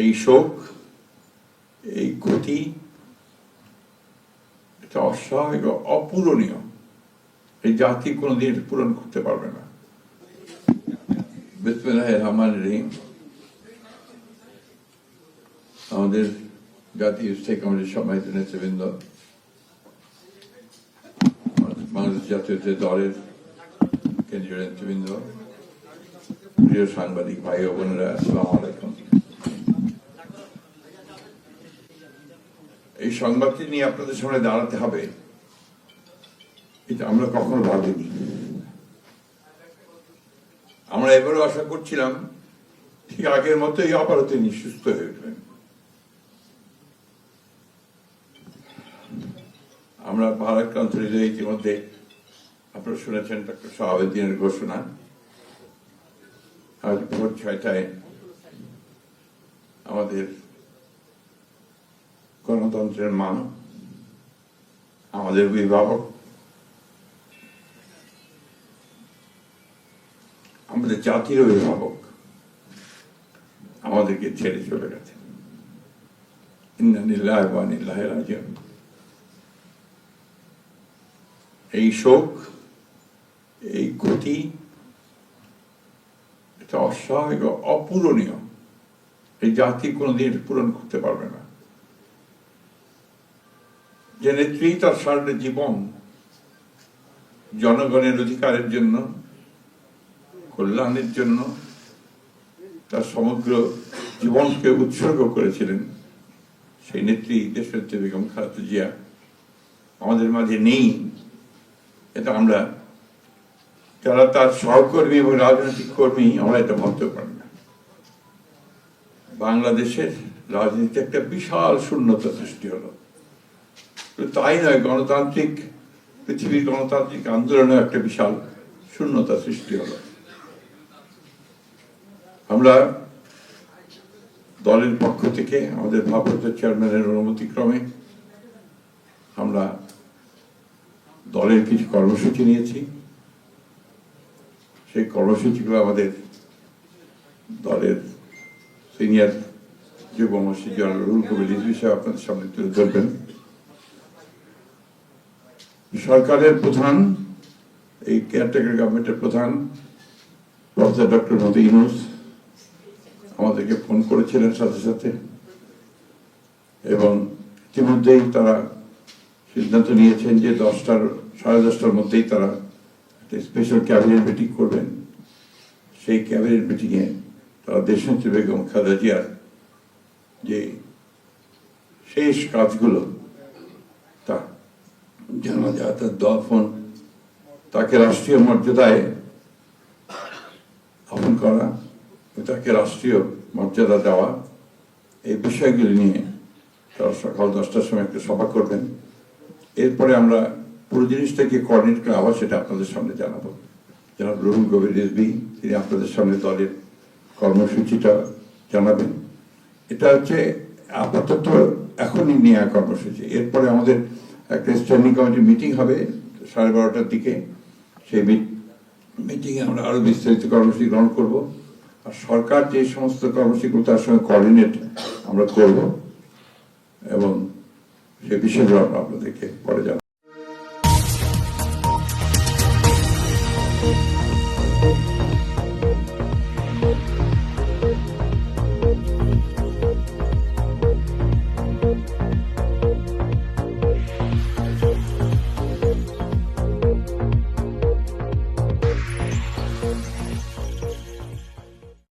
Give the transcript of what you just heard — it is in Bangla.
এই শোক, এই ক্ষতি এটা অস্বাভাবিক অপূরণীয়। এই জাতি কোনোদিন পূরণ করতে পারবে না। বিসমিল্লাহ রহমান রহিম আমাদের জাতীয় স্থায়ী কমিটির সম্মানিত নেতৃবৃন্দ, বাংলাদেশ জাতীয় দলের কেন্দ্রীয় নেতৃবৃন্দ, প্রিয় সাংবাদিক ভাই বোনেরা, আসসালাম আলাইকুম। এই সংবাদটি নিয়ে আপনাদের সামনে দাঁড়াতে হবে। এটা আমরা কখনো ভাবিনি। আমরা এবারও আশা করছিলাম ঠিক আগের মতোই আবারও তিনি সুস্থ হয়ে উঠবেন। আমরা ভারাক্রান্ত হৃদয়ে ইতিমধ্যে আপনারা শুনেছেন ডক্টর শাহাবুদ্দিনের ঘোষণা, আজ ভোর ছয়টায় আমাদের গণতন্ত্রের মান আমাদের অভিভাবক। আমাদের জাতির অভিভাবক। আমাদেরকে ছেড়ে চলে গেছে। এই শোক, এই ক্ষতি, এটা অস্বাভাবিক অপূরণীয়। এই জাতি কোনোদিন পূরণ করতে পারবে না। যে নেত্রী তার সারা জীবন জনগণের অধিকারের জন্য, কল্যাণের জন্য তার সমগ্র জীবনকে উৎসর্গ করেছিলেন। সেই নেত্রী দেশনেত্রী বেগম খালেদা জিয়া আমাদের মাঝে নেই। এটা আমরা, যারা তার সহকর্মী এবং রাজনৈতিক কর্মী, আমরা এটা ভাবতে পারি না। বাংলাদেশের রাজনীতি একটা বিশাল শূন্যতা সৃষ্টি হলো। তাই নয়, গণতান্ত্রিক, পৃথিবীর গণতান্ত্রিক আন্দোলনে একটা বিশাল শূন্যতা সৃষ্টি হলো। আমরা দলের পক্ষ থেকে, আমাদের ভারপ্রাপ্ত চেয়ারম্যানের অনুমতি ক্রমে আমরা দলের কিছু কর্মসূচি নিয়েছি। সেই কর্মসূচিগুলো আমাদের দলের সিনিয়র যুব মসজিদ রুল কবির সাহেব আপনাদের সামনে তুলে ধরবেন। সরকারের প্রধান, এই কেয়ারটেকার গভর্নমেন্টের প্রধান প্রফেসর ডক্টর নদী ইউনুস আমাদেরকে ফোন করেছিলেন সাথে সাথে। এবং ইতিমধ্যেই তারা সিদ্ধান্ত নিয়েছেন যে দশটার, সাড়ে দশটার মধ্যেই তারা একটা স্পেশাল ক্যাবিনেট মিটিং করবেন। সেই ক্যাবিনেট মিটিংয়ে তারা দেশনেত্রী বেগম খালেদা জিয়ার যে শেষ কাজগুলো, তা জানাজা তার দফন তাকে রাষ্ট্রীয় মর্যাদায় আপন করা তাকে রাষ্ট্রীয় মর্যাদা দেওয়া, এই বিষয়গুলি নিয়ে তারা সকাল দশটার সময় একটা সভা করবেন। এরপরে আমরা পুরো জিনিসটাকে কোঅর্ডিনেট করে আবার সেটা আপনাদের সামনে জানাব। জনাব রুহুল কবির রিজবি তিনি আপনাদের সামনে দলের কর্মসূচিটা জানাবেন। এটা হচ্ছে আপাতত এখনই নেওয়া কর্মসূচি। এরপরে আমাদের একটা স্ট্যান্ডিং কমিটির মিটিং হবে সাড়ে বারোটার দিকে। সেই মিটিংয়ে আমরা আরও বিস্তারিত কর্মসূচি গ্রহণ করব। আর সরকার যে সমস্ত কর্মসূচিগুলো তার সঙ্গে কোঅর্ডিনেট আমরা করব এবং সে বিষয়গুলো আমরা আপনাদেরকে পরে জানাব।